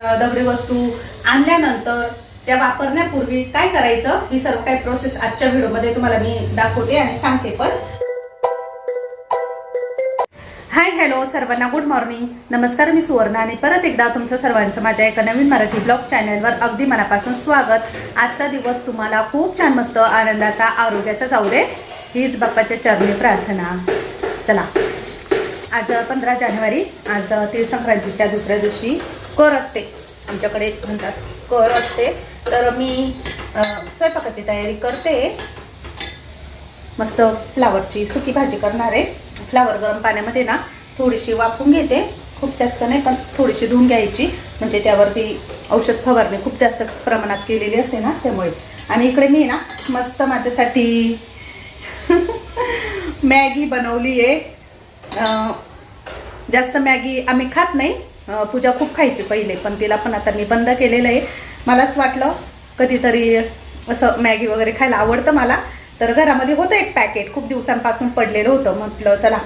दगडी वस्तू आणल्यानंतर त्या वापरण्यापूर्वी काय करायचं? ही सर्व काही प्रोसेस आजच्या व्हिडिओमध्ये तुम्हाला मी दाखवते आणि सांगते पण. हाय हॅलो सर्वांना गुड मॉर्निंग नमस्कार मी सुवर्ण आणि परत एकदा तुमचं सर्वांचं माझ्या एका नवीन मराठी ब्लॉग चॅनलवर अगदी मनापासून स्वागत. आजचा दिवस तुम्हाला खूप छान मस्त आनंदाचा आरोग्याचा जाऊ दे. हीच बाप्पाच्या चरणी प्रार्थना. चला. आज पंधरा जानेवारी आज तीळ संक्रांतीच्या दुसऱ्या दिवशी कर असते. आमच्याकडे म्हणतात कर असते. तर मी स्वयंपाकाची तयारी करते. मस्त फ्लावरची सुकी भाजी करणार आहे. फ्लावर गरम पाण्यामध्ये ना थोडीशी वाफून घेते. खूप जास्त नाही पण थोडीशी धुवून घ्यायची. म्हणजे त्यावरती औषध फवारणी खूप जास्त प्रमाणात केलेली असते ना त्यामुळे. आणि इकडे मी ना मस्त माझ्यासाठी मॅगी बनवली आहे. जास्त मॅगी आम्ही खात नाही पूजा खूप खायची पहिले पण तिला पण आता मी बंद केलेलं आहे. मलाच वाटलं कधीतरी असं मॅगी वगैरे खायला आवडतं मला. तर घरामध्ये होतं एक पॅकेट खूप दिवसांपासून पडलेलं होतं. म्हटलं चला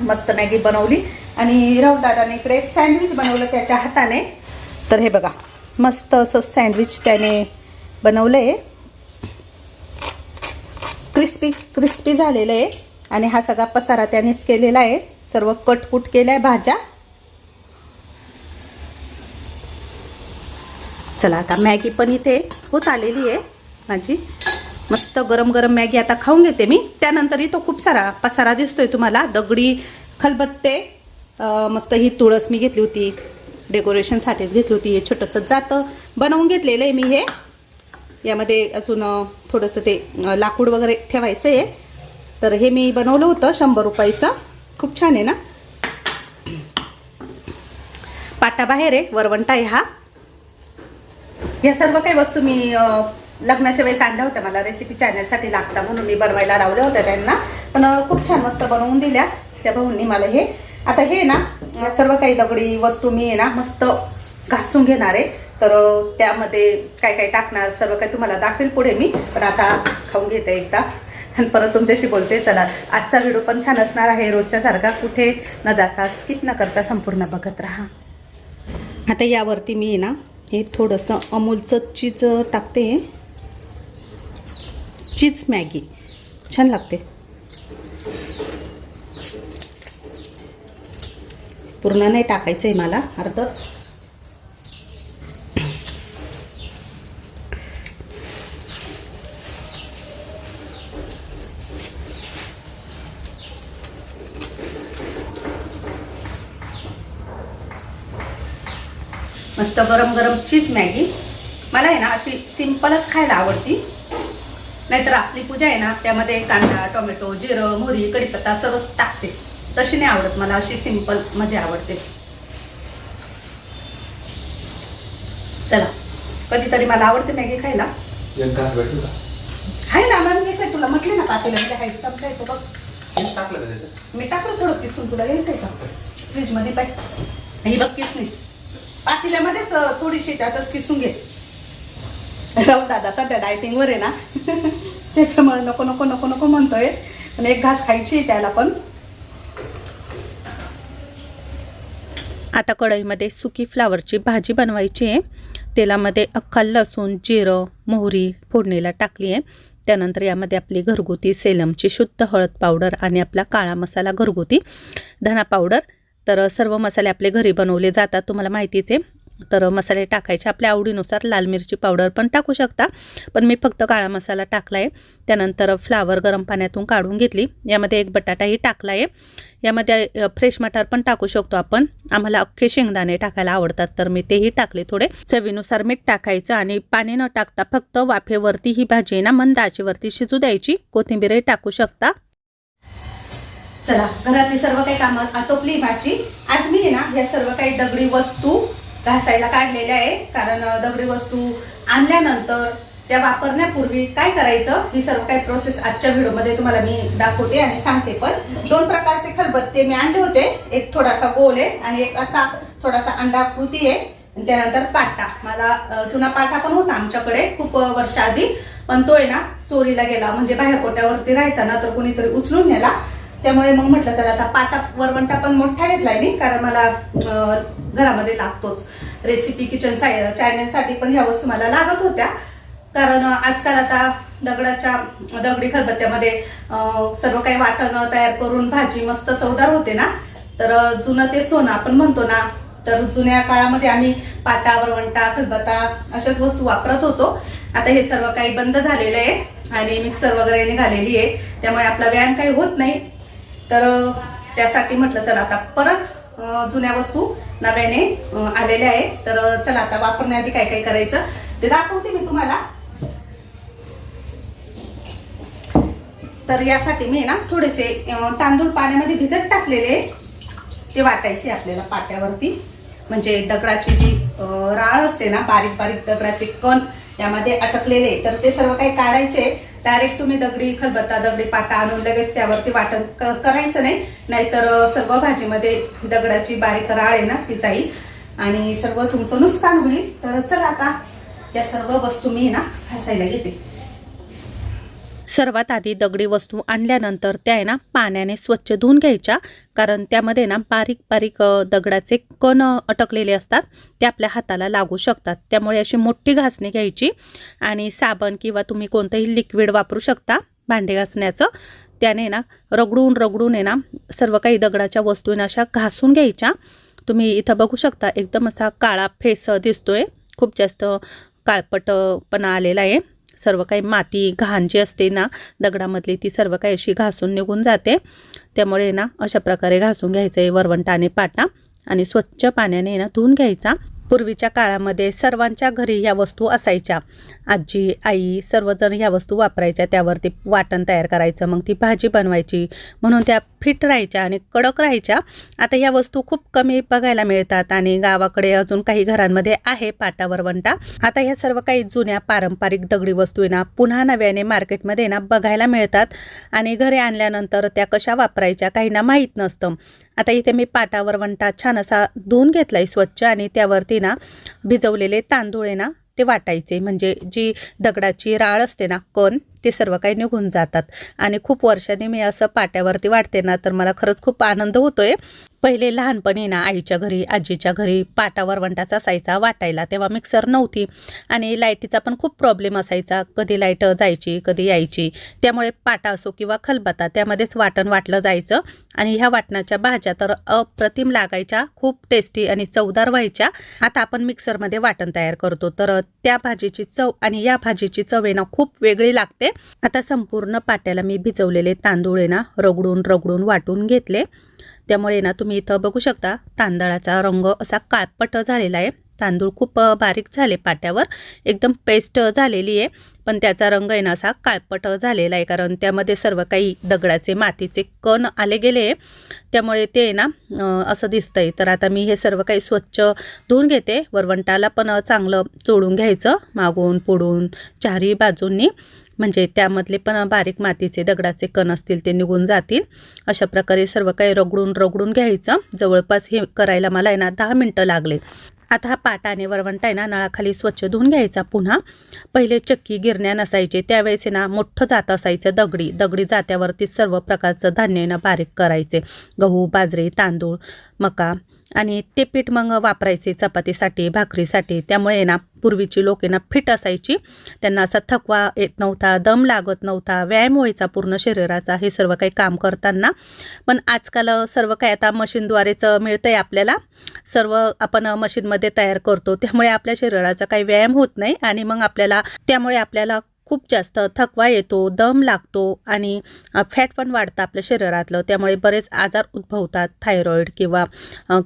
मस्त मॅगी बनवली. आणि राहुल दादाने इकडे सँडविच बनवलं त्याच्या हाताने. तर हे बघा मस्त असं सँडविच त्याने बनवलं आहे. क्रिस्पी क्रिस्पी झालेलं आहे. आणि हा सगळा पसारा त्यानेच केलेला आहे. सर्व कटकुट केल्या आहे भाज्या. चला आता मॅगी पण इथे होत आलेली आहे. माझी मस्त गरम गरम मॅगी आता खाऊन घेते मी. त्यानंतरही तो खूप सारा पसारा दिसतोय तुम्हाला. दगडी खलबत्ते मस्त ही तुळस मी घेतली होती. डेकोरेशनसाठीच घेतली होती. हे छोटंसं जातं. बनवून घेतलेलं आहे मी हे. यामध्ये अजून थोडंसं ते लाकूड वगैरे ठेवायचं आहे. तर हे मी बनवलं होतं शंभर रुपयाचं. खूप छान आहे ना? पाटा बाहेर आहे. वरवंटा आहे हा. या सर्व काही वस्तू मी लग्नाच्या वेळेस आणल्या होत्या. मला रेसिपी चॅनलसाठी लागता म्हणून मी बनवायला लावल्या होत्या त्यांना. पण खूप छान मस्त बनवून दिल्या त्या भाऊंनी मला हे. आता हे ना सर्व काही दगडी वस्तू मी आहे ना मस्त घासून घेणार आहे. तर त्यामध्ये काय काय टाकणार सर्व काही तुम्हाला दाखवेल पुढे मी. पण आता खाऊन घेते एकदा. आणि परत तुमच्याशी बोलते. चला आजचा व्हिडिओ पण छान असणार आहे. रोजच्या सारखा कुठे न जाता स्किप न करता संपूर्ण बघत राहा. आता यावरती मी ना हे थोडंसं अमूलचं चीज टाकते चीज मॅगी. छान लागते. पूर्ण नाही टाकायचं आहे मला अर्धच मस्त गरम गरम चीज मॅगी. मला आहे ना अशी सिम्पलच खायला आवडती. नाहीतर आपली पूजा आहे ना त्यामध्ये कांदा टोमॅटो जिरं मोहरी कढीपत्ता सर्वच टाकते. तशी नाही आवडत मला अशी सिंपलमध्ये आवडते. चला कधीतरी मला आवडते मॅगी खायला. आहे ना मग मी काय तुला म्हटले ना पातेल्यामध्ये आहे चमचा येतो बघ. मी टाकलं थोडं किसून तुला घ्यायचंय का फ्रीजमध्ये पाय. ही बघ किसली पातेल्यामध्येच थोडीशी त्यातच किसून घे. राहुल दादा सध्या डायटिंगवर आहे ना? त्याच्यामुळे नको नको नको नको म्हणतोय. पण एक घास खायची त्याला पण. आता कढईमध्ये सुकी फ्लावरची भाजी बनवायची आहे. तेलामध्ये अख्खा लसूण जिरं मोहरी फोडणीला टाकली आहे. त्यानंतर यामध्ये आपली घरगुती सेलमची शुद्ध हळद पावडर आणि आपला काळा मसाला घरगुती धना पावडर तर सर्व मसाले आपले घरी बनवले जातात तुम्हाला माहितीच आहे तर मसाले टाकायचे आपल्या आवडीनुसार लाल मिरची पावडर पण टाकू शकता. पण मी फक्त काळा मसाला टाकला आहे त्यानंतर फ्लावर गरम पाण्यातून काढून घेतली. यामध्ये एक बटाटाही टाकला आहे यामध्ये फ्रेश मटार पण टाकू शकतो आपण. आम्हाला अख्खे शेंगदाणे टाकायला आवडतात तर मी तेही टाकले थोडे. चवीनुसार मीठ टाकायचं आणि पाणी न टाकता फक्त वाफेवरती ही भाजी आहे ना मंद आचेवरती शिजू द्यायची. कोथिंबीरही टाकू शकता. चला घरातली सर्व काही कामं आटोपली माझी. आज मी आहे ना या सर्व काही दगडी वस्तू घासायला काढलेल्या आहे कारण दगडी वस्तू आणल्यानंतर त्या वापरण्यापूर्वी काय करायचं ही सर्व काही प्रोसेस आजच्या व्हिडिओमध्ये तुम्हाला मी दाखवते आणि सांगते पण. दोन प्रकारचे खलबत्ते मी आणले होते. एक थोडासा गोल आहे आणि एक असा थोडासा अंडाकृती आहे. त्यानंतर पाटा. मला जुना पाटा पण होता आमच्याकडे खूप वर्षाआधी. वर्ष आधी पण तो आहे ना चोरीला गेला. म्हणजे बाहेर कोट्यावरती राहायचा ना तर कोणीतरी उचलून नेला. त्यामुळे मग म्हटलं तर आता पाटा वरवंटा पण मोठा घेतलाय मी कारण मला घरामध्ये लागतोच रेसिपी किचन चॅनलसाठी पण ह्या वस्तू मला लागत होत्या. कारण आजकाल आता दगडाच्या दगडी खलबत्त्यामध्ये सर्व काही वाटणं तयार करून भाजी मस्त चवदार होते ना तर जुनं ते सोनं आपण म्हणतो ना तर जुन्या काळामध्ये आम्ही पाटा वरवंटा खलबत्ता अशाच वस्तू वापरत होतो. आता हे सर्व काही बंद झालेलं आहे आणि मिक्सर वगैरे निघालेली आहे. त्यामुळे आपला व्यायाम काही होत नाही. तर त्यासाठी म्हटलं चला आता परत जुन्या वस्तू नव्याने आलेल्या आहे तर चला आता वापरण्याआधी काय काय करायचं ते दाखवते मी तुम्हाला. तर यासाठी मी ना थोडेसे तांदूळ पाण्यामध्ये भिजत टाकलेले ते वाटायचे आपल्याला पाट्यावरती. म्हणजे दगडाची जी राळ असते ना बारीक बारीक दगडाचे कण यामध्ये अटकलेले तर ते सर्व काही काढायचे. डायरेक्ट तुम्ही दगडी खलबत्ता दगडी पाटा आणून लगेच त्यावरती वाटण करायचं नाही. नाहीतर सर्व भाजीमध्ये दगडाची बारीक राळ आहे ना ती जाईल. आणि सर्व तुमचं नुकसान होईल. तर चला आता या सर्व वस्तू मी ना घासायला घेते. सर्वात आधी दगडी वस्तू आणल्यानंतर त्या आहे ना पाण्याने स्वच्छ धुवून घ्यायच्या. कारण त्यामध्ये ना बारीक बारीक दगडाचे कण अटकलेले असतात. ते आपल्या हाताला लागू शकतात. त्यामुळे अशी मोठी घासणी घ्यायची. आणि साबण किंवा तुम्ही कोणतंही लिक्विड वापरू शकता भांडे घासण्याचं. त्याने ना रगडून रगडून आहे ना सर्व काही दगडाच्या वस्तूंना अशा घासून घ्यायच्या. तुम्ही इथं बघू शकता एकदम असा काळा फेस दिसतोय. खूप जास्त काळपटपणा आलेला आहे. सर्व काही माती घाण जी असते ना दगडामधली ती सर्व काही अशी घासून निघून जाते. त्यामुळे ना अशा प्रकारे घासून घ्यायचं आहे वरवंटा आणि पाटा आणि स्वच्छ पाण्याने ना धुवून घ्यायचा. पूर्वीच्या काळामध्ये सर्वांच्या घरी ह्या वस्तू असायच्या. आजी आई सर्वजण ह्या वस्तू वापरायच्या. त्यावरती वाटण तयार करायचं मग ती भाजी बनवायची. म्हणून त्या फिट राहायच्या आणि कडक राहायच्या. आता ह्या वस्तू खूप कमी बघायला मिळतात आणि गावाकडे अजून काही घरांमध्ये आहे पाटावर वंटा. आता ह्या सर्व काही जुन्या पारंपरिक दगडी वस्तू आहे ना पुन्हा नव्याने मार्केटमध्ये ना बघायला मिळतात. आणि घरी आणल्यानंतर त्या कशा वापरायच्या काहींना माहीत नसतं. आता इथे मी पाटावर वंटा छान असा धुवून घेतलाय स्वच्छ आणि त्यावरती ना भिजवलेले तांदूळ आहे ना ते वाटायचे. म्हणजे जी दगडाची राळ असते ना कण ते सर्व काही निघून जातात. आणि खूप वर्षाने मी असं पाट्यावरती वाटते ना तर मला खरंच खूप आनंद होतोय. पहिले लहानपणी ना आईच्या घरी आजीच्या घरी पाटा वरवंटाचा असायचा वाटायला तेव्हा मिक्सर नव्हती. आणि लाईटीचा पण खूप प्रॉब्लेम असायचा. कधी लाइट जायची कधी यायची. त्यामुळे पाटा असो किंवा खलबत्ता त्यामध्येच वाटण वाटलं जायचं. आणि ह्या वाटणाच्या भाज्या तर अप्रतिम लागायच्या खूप टेस्टी आणि चवदार व्हायच्या. आता आपण मिक्सरमध्ये वाटण तयार करतो. तर त्या भाजीची चव आणि या भाजीची चव आहे ना खूप वेगळी लागते. आता संपूर्ण पाट्याला मी भिजवलेले तांदूळ आहे ना रगडून रगडून वाटून घेतले. त्यामुळे ना तुम्ही इथं बघू शकता तांदळाचा रंग असा काळपट झालेला आहे. तांदूळ खूप बारीक झाले पाट्यावर. एकदम पेस्ट झालेली आहे. पण त्याचा रंग आहे ना असा काळपट झालेला आहे. कारण त्यामध्ये सर्व काही दगडाचे मातीचे कण आले गेले आहे. त्यामुळे ते आहे ना असं दिसतंय. तर आता मी हे सर्व काही स्वच्छ धुवून घेते. वरवंटाला पण चांगलं चोळून घ्यायचं. मागून पुढून चारही बाजूंनी. म्हणजे त्यामधले पण बारीक मातीचे दगडाचे कण असतील ते निघून जातील. अशा प्रकारे सर्व काही रगडून रगडून घ्यायचं. जवळपास हे करायला मला आहे ना दहा मिनटं लागले. आता हा पाटा आणि वरवंटा आहे ना नळाखाली स्वच्छ धुवून घ्यायचा पुन्हा. पहिले चक्की गिरण्या नसायचे त्यावेळेस आहे ना मोठं जात असायचं दगडी. दगडी जात्यावरती सर्व प्रकारचं धान्य ना बारीक करायचे. गहू बाजरी तांदूळ मका आणि ते पीठ मग वापरायचे चपातीसाठी भाकरीसाठी. त्यामुळे ना पूर्वीची लोक ना फिट असायची. त्यांना असा थकवा येत नव्हता दम लागत नव्हता. व्यायाम व्हायचा पूर्ण शरीराचा हे सर्व काही काम करताना. पण आजकाल सर्व काही आता मशीनद्वारेच मिळतं आहे आपल्याला. सर्व आपण मशीनमध्ये तयार करतो. त्यामुळे आपल्या शरीराचा काही व्यायाम होत नाही आणि मग आपल्याला त्यामुळे आपल्याला खूप जास्त थकवा येतो दम लागतो आणि फॅट पण वाढतं आपल्या शरीरातलं. त्यामुळे बरेच आजार उद्भवतात. थायरॉईड किंवा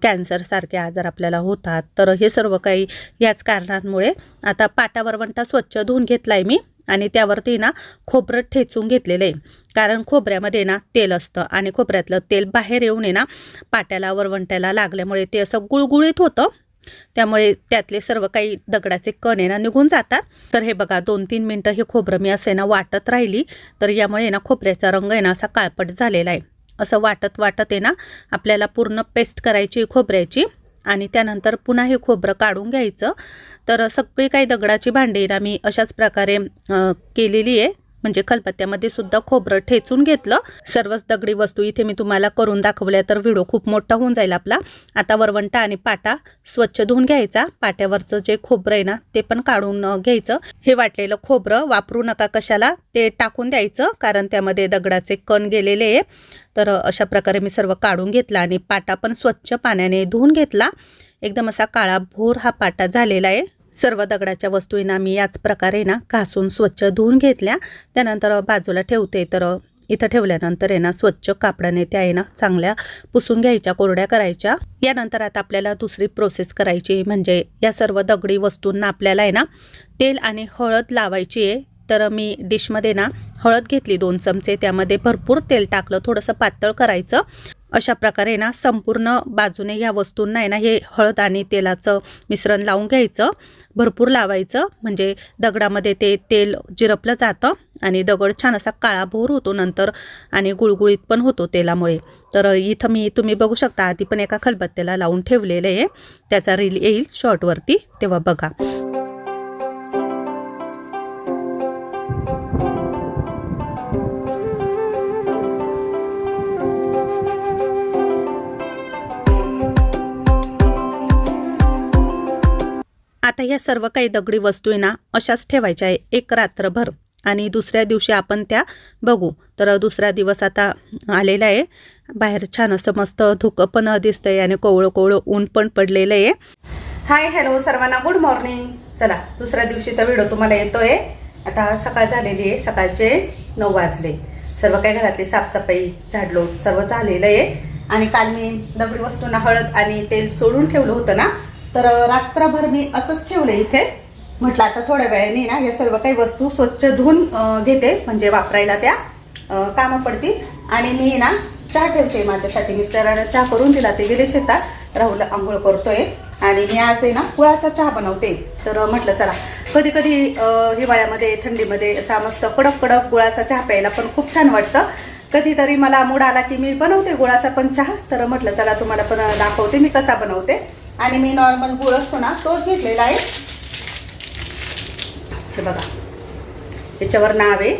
कॅन्सरसारखे आजार आपल्याला होतात. तर हे सर्व काही याच कारणांमुळे आता पाटा वरवंटा स्वच्छ धुवून घेतला आहे मी आणि त्यावरती ना खोबरं ठेचून घेतलेलं आहे. कारण खोबऱ्यामध्ये ना तेल असतं आणि खोबऱ्यातलं तेल बाहेर येऊन आहे ना पाट्याला वरवंट्याला लागल्यामुळे ते असं गुळगुळीत होतं. त्यामुळे त्यातले सर्व काही दगडाचे कण आहे ना निघून जातात. तर हे बघा दोन तीन मिनटं हे खोबरं मी असं आहे ना वाटत राहिली. तर यामुळे ना खोबऱ्याचा रंग आहे ना असा काळपट झालेला आहे. असं वाटत वाटत आहे ना आपल्याला पूर्ण पेस्ट करायची खोबऱ्याची आणि त्यानंतर पुन्हा हे खोबरं काढून घ्यायचं. तर सगळी काही दगडाची भांडी ना मी अशाच प्रकारे केलेली आहे. म्हणजे खलबत्त्यामध्ये सुद्धा खोबरं ठेचून घेतलं. सर्वच दगडी वस्तू इथे मी तुम्हाला करून दाखवल्या तर व्हिडिओ खूप मोठा होऊन जाईल आपला. आता वरवंटा आणि पाटा स्वच्छ धुवून घ्यायचा. पाट्यावरचं जे खोबरं आहे ना ते पण काढून घ्यायचं. हे वाटलेलं खोबरं वापरू नका कशाला ते टाकून द्यायचं कारण त्यामध्ये दगडाचे कण गेलेले आहे. तर अशा प्रकारे मी सर्व काढून घेतला आणि पाटा पण स्वच्छ पाण्याने धुवून घेतला. एकदम असा काळा भोर हा पाटा झालेला आहे. सर्व दगडाच्या वस्तूंना मी याच प्रकारे ना घासून स्वच्छ धुवून घेतल्या. त्यानंतर बाजूला ठेवते तर इथं ठेवल्यानंतर आहे ना स्वच्छ कापडाने त्या आहे ना चांगल्या पुसून घ्यायच्या कोरड्या करायच्या. यानंतर आता आपल्याला दुसरी प्रोसेस करायची म्हणजे या सर्व दगडी वस्तूंना आपल्याला आहे ना तेल आणि हळद लावायची आहे. तर मी डिशमध्ये ना हळद घेतली दोन चमचे त्यामध्ये भरपूर तेल टाकलं थोडंसं पातळ करायचं. अशा प्रकारे ना संपूर्ण बाजूने ह्या वस्तूंना आहे ना हे हळद आणि तेलाचं मिश्रण लावून घ्यायचं. भरपूर लावायचं. म्हणजे दगडामध्ये ते तेल जिरपलं जातं आणि दगड छान असा काळाभोर होतो नंतर आणि गुळगुळीत पण होतो तेलामुळे. तर इथं मी तुम्ही बघू शकता आधी पण एका खलबत्त्याला लावून ठेवलेलं आहे. त्याचा रील येईल शॉर्टवरती तेव्हा बघा. आता ह्या सर्व काही दगडी वस्तू आहे ना अशाच ठेवायच्या आहे. एक रात्रभर. आणि दुसऱ्या दिवशी आपण त्या बघू. तर दुसरा दिवस आता आलेला आहे. बाहेर छान असं मस्त धुकं पण दिसतंय आणि कोवळं कोवळं ऊन पण पडलेलं आहे. हाय हॅलो सर्वांना गुड मॉर्निंग चला दुसऱ्या दिवशीचा व्हिडिओ तुम्हाला येतोय. आता सकाळ झालेली आहे. सकाळचे नऊ वाजले. सर्व काही घरातली साफसफाई झाडलो सर्व झालेलं आहे. आणि काल मी दगडी वस्तूंना हळद आणि तेल चोळून ठेवलं होतं ना तर रात्रभर मी असंच ठेवलं इथे. म्हटलं आता थोड्या वेळाने ना या सर्व काही वस्तू स्वच्छ धुवून घेते म्हणजे वापरायला त्या कामं पडतील. आणि मी ना चहा ठेवते माझ्यासाठी. मिस्टरांना चहा करून दिला ते गेले शेतात. राहुल आंघोळ करतोय. आणि मी आज आहे ना गुळाचा चहा बनवते. तर म्हटलं चला. कधी कधी हिवाळ्यामध्ये थंडीमध्ये असा मस्त कडक कडक गुळाचा चहा प्यायला पण खूप छान वाटतं. कधीतरी मला मूड आला की मी बनवते गुळाचा पण चहा. तर म्हटलं चला तुम्हाला पण दाखवते मी कसा बनवते. आणि मी नॉर्मल गुळ असतो ना तोच घेतलेला आहे. हे बघा. याच्यावर नाव आहे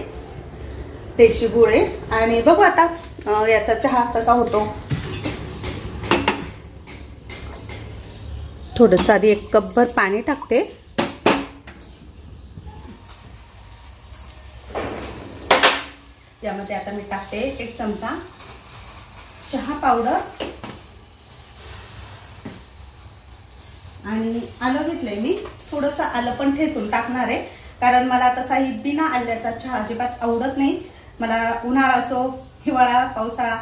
देशी गुळ आहे. आणि बघू आता याचा चहा कसा होतो. थोडंसं आधी एक कपभर पाणी टाकते. त्यामध्ये आता मी टाकते एक चमचा चहा पावडर. आणि आलं घेतलंय मी. थोडंसं आलं पण ठेचून टाकणार आहे. कारण मला तसाही बिना आल्याचा चहा अजिबात आवडत नाही. मला उन्हाळा असो हिवाळा पावसाळा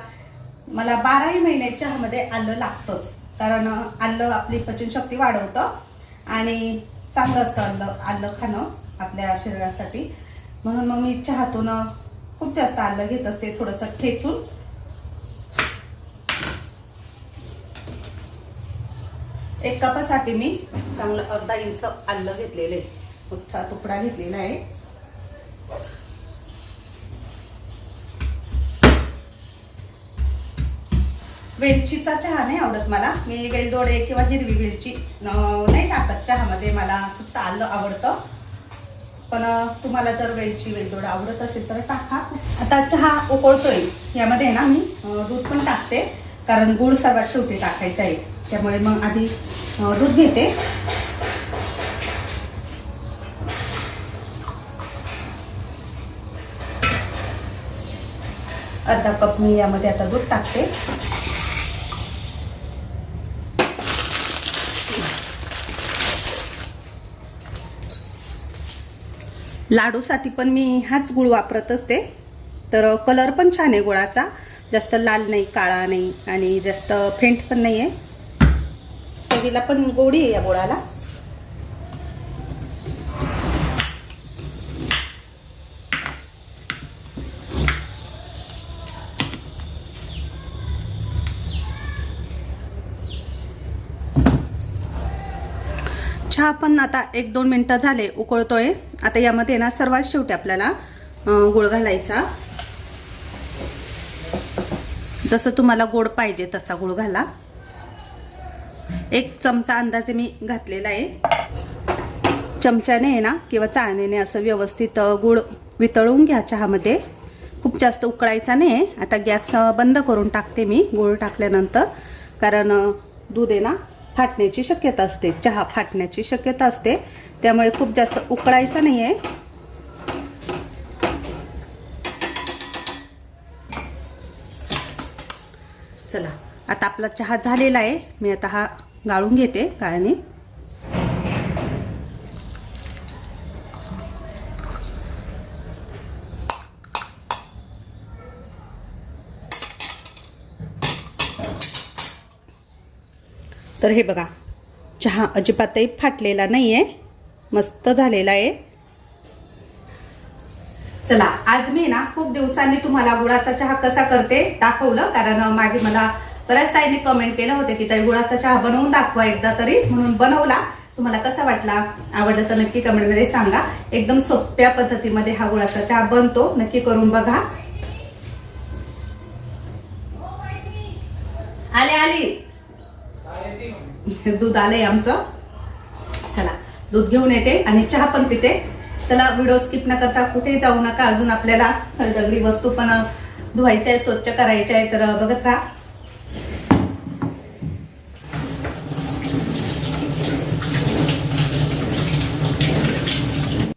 मला बाराही महिने चहामध्ये आलं लागतंच. कारण आलं आपली पचनशक्ती वाढवतं आणि चांगलं असतं आलं आलं खाणं आपल्या शरीरासाठी. म्हणून मग मी चहातून खूप जास्त आलं घेत असते थोडंसं ठेचून एक कपासाठी मी चांगलं अर्धा इंच आलं घेतलेले मोठा तुकडा घेतलेला आहे. वेलचीचा चहा नाही आवडत मला. मी वेलदोडे किंवा हिरवी वेलची नाही टाकत चहामध्ये. मला फक्त आलं आवडतं. पण तुम्हाला जर वेलची वेलदोडा आवडत असेल तर टाका. आता चहा उकळतोय. यामध्ये ना मी दूध पण टाकते. कारण गुळ सर्वात शेवटी टाकायचा आहे. त्यामुळे मग आधी दूध घेते. अर्धा कप मी यामध्ये आता दूध टाकते. लाडूसाठी पण मी हाच गुळ वापरत असते. तर कलर पण छान आहे गुळाचा. जास्त लाल नाही काळा नाही आणि जास्त फेंट पण नाही आहे चवीला पण गोडी आहे या गुळाला चहा पण आता एक दोन मिनटं झाले उकळतोय. आता यामध्ये ना सर्वात शेवटी आपल्याला गुळ घालायचा. जसं तुम्हाला गोड पाहिजे तसा गुळ घाला. एक चमचा अंदाजे मी घातलेला आहे. चमच्याने आहे ना किंवा चाळणीने असं व्यवस्थित गूळ गुळ घ्या चहामध्ये. खूप जास्त उकळायचा नाही आहे आता गॅस बंद करून टाकते मी गूळ टाकल्यानंतर. कारण दूध आहे ना फाटण्याची शक्यता असते. चहा फाटण्याची शक्यता असते. त्यामुळे खूप जास्त उकळायचा नाही आहे चला. आता आपला चहा झालेला आहे. मी आता हा गाळून घेते गाळणी. तर हे बघा चहा अजिबातही फाटलेला नाही आहे मस्त झालेला आहे. चला आज मी ना खूप दिवसांनी तुम्हाला गुळाचा चहा कसा करते दाखवलं कारण मागे मला बऱ्याच ताईने कमेंट केलं होते की ताई गुळाचा चहा बनवून दाखवा एकदा तरी. म्हणून बनवला. तुम्हाला कसा वाटला? आवडलं तर नक्की कमेंटमध्ये सांगा. एकदम सोप्या पद्धतीमध्ये हा गुळाचा चहा बनतो. नक्की करून बघा. आले आली. दूध आलंय आमचं. चला दूध घेऊन येते आणि चहा पण पिते. चला व्हिडिओ स्किप न करता कुठे जाऊ नका. अजून आपल्याला दगडी वस्तू पण धुवायच्या आहे स्वच्छ करायच्या आहे तर बघत राहा.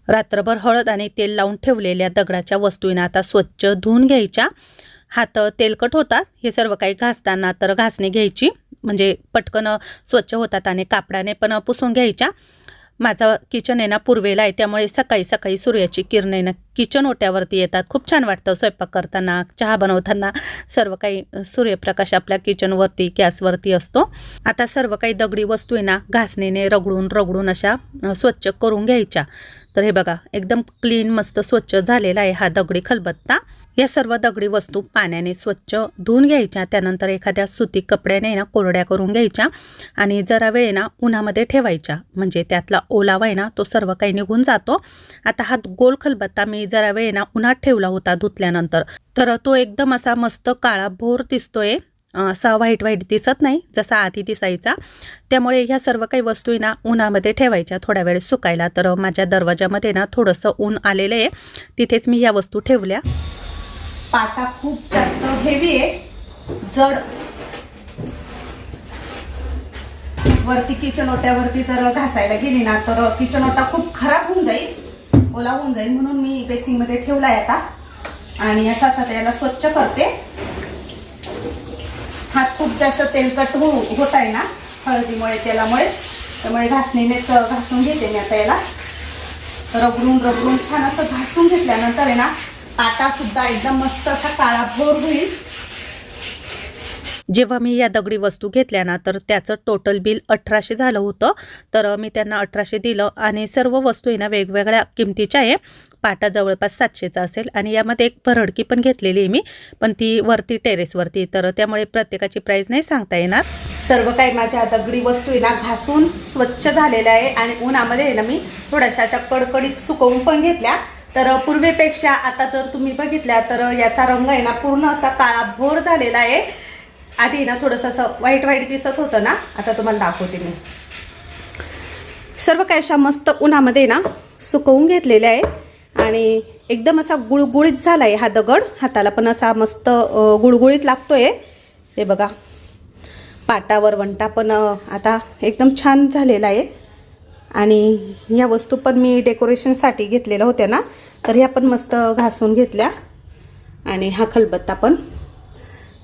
रात्रभर हळद आणि तेल लावून ठेवलेल्या दगडाच्या वस्तूंना आता स्वच्छ धुवून घ्यायच्या. हात तेलकट होतात. हे सर्व काही घासताना तर घासणी घ्यायची. म्हणजे पटकन स्वच्छ होतात आणि कापडाने पण पुसून घ्यायच्या. माझं किचन आहे ना पूर्वेला आहे. त्यामुळे सकाळी सकाळी सूर्याची किरणे आहे ना किचन ओट्यावरती येतात. खूप छान वाटतं स्वयंपाक करताना चहा बनवताना. सर्व काही सूर्यप्रकाश आपल्या किचनवरती गॅसवरती असतो. आता सर्व काही दगडी वस्तू आहे ना घासणीने रगडून रगडून अशा स्वच्छ करून घ्यायच्या. तर हे बघा एकदम क्लीन मस्त स्वच्छ झालेला आहे हा दगडी खलबत्ता. या सर्व दगडी वस्तू पाण्याने स्वच्छ धुवून घ्यायच्या त्यानंतर एखाद्या सुती कपड्याने ना कोरड्या करून घ्यायच्या आणि जरा वेळ ना उन्हामध्ये ठेवायच्या. म्हणजे त्यातला ओलावा आहे ना तो सर्व काही निघून जातो. आता हा गोल खलबत्ता मी जरा वेळ ना उन्हात ठेवला होता धुतल्यानंतर. तर तो एकदम असा मस्त काळा भोर दिसतोय. असा व्हाईट व्हाईट दिसत नाही जसा आधी दिसायचा. त्यामुळे ह्या सर्व काही वस्तू आहे ना उन्हामध्ये ठेवायच्या थोड्या वेळ सुकायला. तर माझ्या दरवाजामध्ये ना थोडंसं ऊन आलेलं आहे. तिथेच मी या वस्तू ठेवल्या. पाता खूप जास्त हेवी आहे. जड. वरती किचन ओट्यावरती जर घासायला गेली ना तर किचन ओटा खूप खराब होऊन जाईल. ओला होऊन जाईल म्हणून मी बेसिंगमध्ये आहे आता. आणि असाच आता याला स्वच्छ करते. हात खूप जास्त तेलकट हो होत आहे ना हळदीमुळे तेलामुळे. त्यामुळे घासणीनेच घासून घेते मी आता याला. रगडून रगडून छान असं घासून घेतल्यानंतर आहे ना आटासुद्धा एकदम मस्त असा काळा भोर होईल. जेव्हा मी या दगडी वस्तू घेतल्या ना तर त्याचं टोटल बिल अठराशे झालं होतं. तर मी त्यांना अठराशे दिलं आणि सर्व वस्तू आहे ना वेगवेगळ्या किमतीच्या आहे. पाटा जवळपास सातशेचा असेल आणि यामध्ये एक भरडकी पण घेतलेली आहे मी पण ती वरती टेरेसवरती तर त्यामुळे प्रत्येकाची प्राईस नाही सांगता येणार. सर्व काही माझ्या दगडी वस्तू आहे ना घासून स्वच्छ झालेल्या आहे आणि उन्हामध्ये आहे ना मी थोड्याशा अशा कडकडीत सुकवून पण घेतल्या. तर पूर्वीपेक्षा आता जर तुम्ही बघितल्या तर याचा रंग आहे ना पूर्ण असा काळा भोर झालेला आहे. आधी ना थोडंसं असं वाईट वाईट दिसत होतं ना आता तुम्हाला दाखवते मी. सर्व काही अशा मस्त उन्हामध्ये ना सुकवून घेतलेल्या आहे. आणि एकदम असा गुळगुळीत झाला आहे हा दगड. हाताला पण असा मस्त गुळगुळीत लागतो आहे हे बघा. पाटावर वंटा पण आता एकदम छान झालेला आहे. आणि ह्या वस्तू पण मी डेकोरेशनसाठी घेतलेल्या होत्या ना तर ह्या पण मस्त घासून घेतल्या. आणि हा खलबत्ता पण.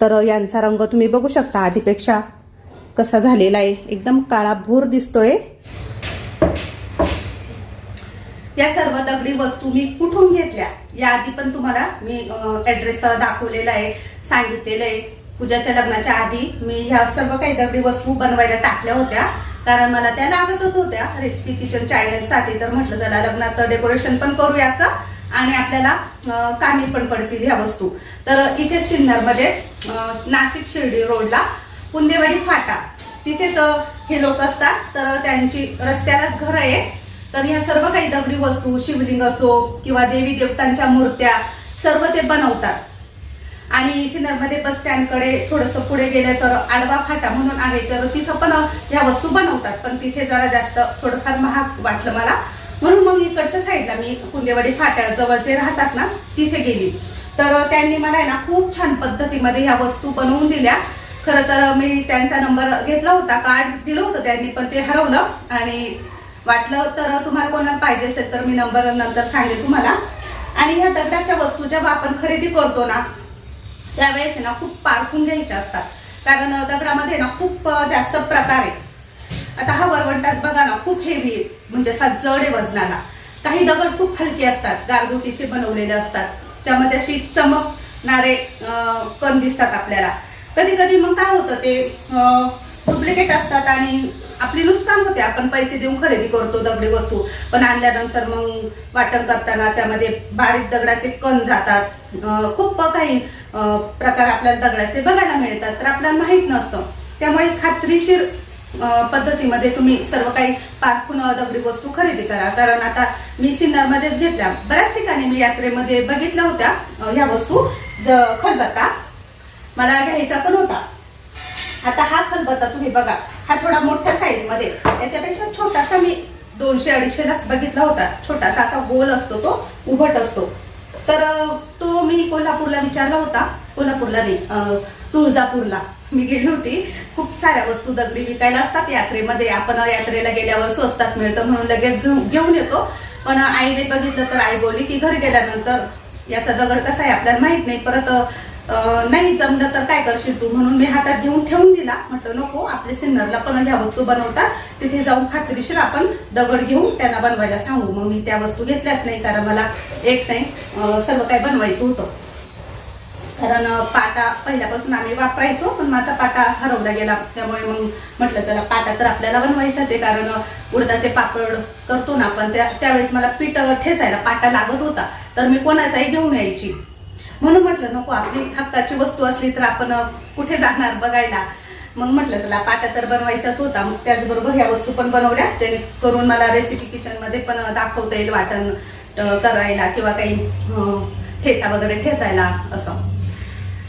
तर यांचा रंग तुम्ही बघू शकता आधीपेक्षा कसा झालेला आहे. एकदम काळा दिसतो दिसतोय. या सर्व दगडी वस्तू मी कुठून घेतल्या? या आधी पण तुम्हाला मी ऍड्रेस दाखवलेला आहे सांगितलेलं आहे. पूजाच्या लग्नाच्या आधी मी ह्या सर्व काही दगडी वस्तू बनवायला टाकल्या होत्या. कारण मला त्या लागतच होत्या. रेसिपी किचन चॅनलसाठी तर म्हटलं जरा लग्नात डेकोरेशन पण करू याचं. आणि आपल्याला अं, कामी पण पडतील ह्या वस्तू. तर इथे सिन्नरमध्ये नाशिक शिर्डी रोडला पुंदेवाडी फाटा. तिथेच हे लोक असतात. तर त्यांची रस्त्यालाच घर आहे. तर ह्या सर्व काही दगडी वस्तू शिवलिंग असो किंवा देवी देवतांच्या मूर्त्या सर्व ते बनवतात. आणि सिन्नरमध्ये बस स्टँडकडे थोडंसं पुढे गेलं तर आडवा फाटा म्हणून आहे तर तिथं पण ह्या वस्तू बनवतात. पण तिथे जरा जास्त थोडंफार महाग वाटलं मला. म्हणून मग इकडच्या साईडला मी कुंदेवाडी फाट्याजवळ जे राहतात ना तिथे गेली. तर त्यांनी मला आहे ना खूप छान पद्धतीमध्ये ह्या वस्तू बनवून दिल्या. खरं तर मी त्यांचा नंबर घेतला होता कार्ड दिलं होतं त्यांनी पण ते हरवलं. आणि वाटलं तर तुम्हाला कोणाला पाहिजे असेल तर मी नंबर नंतर सांगेल तुम्हाला. आणि ह्या दगडाच्या वस्तू जेव्हा आपण खरेदी करतो ना त्यावेळेस ना खूप पारखून घ्यायच्या असतात. कारण दगडामध्ये ना खूप जास्त प्रकार आहे आता हा वरवंटाच बघा ना खूप हेवी आहे. म्हणजे असा जड आहे वजनाला. काही दगड खूप हलके असतात गारगोटीचे बनवलेले असतात. त्यामध्ये अशी चमकणारे कण दिसतात आपल्याला. कधी कधी मग काय होतं ते डुप्लिकेट असतात आणि आपली नुकसान होते. आपण पैसे देऊन खरेदी करतो दगडी वस्तू. पण आणल्यानंतर मग वाटण करताना त्यामध्ये बारीक दगडाचे कण जातात. खूप काही प्रकार आपल्याला दगडाचे बघायला मिळतात. तर आपल्याला माहीत नसतं. त्यामुळे खात्रीशीर पद्धतीमध्ये तुम्ही सर्व काही पारखून दगडी वस्तू खरेदी करा. कारण आता मी सिन्नरमध्येच घेतल्या. बऱ्याच ठिकाणी मी यात्रेमध्ये बघितल्या होत्या ह्या वस्तू. ज खलबत्ता. मला घ्यायचा पण होता. आता हा खलबत्ता तुम्ही बघा. हा थोडा मोठ्या साईजमध्ये. याच्यापेक्षा छोटासा मी दोनशे अडीचशेलाच बघितला होता. छोटासा असा गोल असतो तो उभट असतो. तर तो मी कोल्हापूरला विचारला होता. कोल्हापूरला नाही तुळजापूरला. मी गेली होती. खूप साऱ्या वस्तू दगडी विकायला असतात. यात्रेमध्ये आपण यात्रेला गेल्यावर स्वस्तात मिळतं म्हणून लगेच घेऊन घेऊन येतो. पण आईने बघितलं तर आई बोलली की घरी गेल्यानंतर याचा दगड कसा आहे आपल्याला माहीत नाही. परत नाही जमलं तर काय करशील तू म्हणून मी हातात घेऊन ठेवून दिला. म्हटलं नको आपल्या सिन्नरला पण ह्या वस्तू बनवतात. तिथे जाऊन खात्रीशीर आपण दगड घेऊन त्यांना बनवायला सांगू. मग मी त्या वस्तू घेतल्याच नाही कारण मला एक नाही सर्व काही बनवायचं होतं. कारण पाटा पहिल्यापासून आम्ही वापरायचो पण माझा पाटा हरवला गेला. त्यामुळे मग म्हटलं चला पाटा तर आपल्याला बनवायचाच आहे कारण उडदाचे पापड करतो ना आपण त्या त्यावेळेस मला पीठ ठेचायला पाटा लागत होता. तर मी कोणाचाही घेऊन यायची. म्हणून म्हटलं नको आपली हक्काची वस्तू असली तर आपण कुठे जाणार बघायला? मग म्हटलं चला पाटा तर बनवायचाच होता. मग त्याचबरोबर ह्या वस्तू पण बनवल्या. जेणेकरून मला रेसिपी किचनमध्ये पण दाखवता येईल वाटण करायला किंवा काही ठेचा वगैरे ठेचायला असं.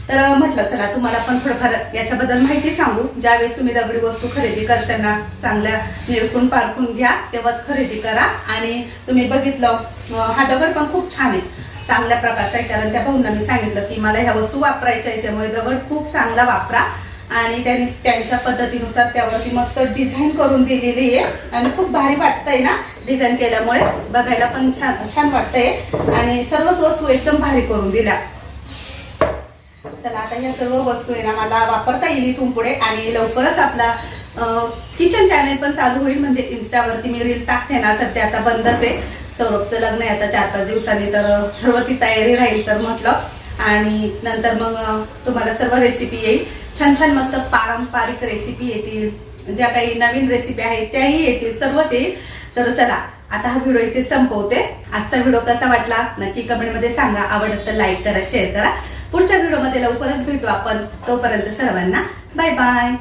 तर म्हटलं चला तुम्हाला पण थोडंफार याच्याबद्दल माहिती सांगू. ज्यावेळेस तुम्ही दगडी वस्तू खरेदी करताना चांगल्या निरखून पारखून घ्या तेव्हाच खरेदी करा. आणि तुम्ही बघितलं हा दगड पण खूप छान आहे. चांगल्या प्रकारचा आहे. कारण त्या भाऊंना मी सांगितलं की मला ह्या वस्तू वापरायच्या आहे त्यामुळे दगड खूप चांगला वापरा. आणि त्यांनी त्यांच्या पद्धतीनुसार त्यावरती मस्त डिझाईन करून दिलेली आहे. आणि खूप भारी वाटतंय ना डिझाईन केल्यामुळे. बघायला पण छान छान वाटतंय. आणि सर्वच वस्तू एकदम भारी करून दिल्या. चला आता ह्या सर्व वस्तू आहे ना मला वापरता येईल इथून पुढे. आणि लवकरच आपला किचन चॅनेल पण चालू होईल. म्हणजे इन्स्टावरती मी रील टाकते ना सध्या आता बंदच आहे. सौरभचं लग्न आहे. आता चार पाच दिवसांनी तर सर्व ती तयारी राहील तर म्हटलं. आणि नंतर मग तुम्हाला सर्व रेसिपी येईल. छान छान मस्त पारंपरिक रेसिपी येतील. ज्या काही नवीन रेसिपी आहेत त्याही येतील. सर्वच येईल. तर चला आता हा व्हिडिओ इथे संपवते. आजचा व्हिडिओ कसा वाटला नक्की कमेंटमध्ये सांगा. आवडत तर लाईक करा शेअर करा. पुढच्या व्हिडिओमध्ये लवकरच भेटू आपण. तोपर्यंत सर्वांना बाय बाय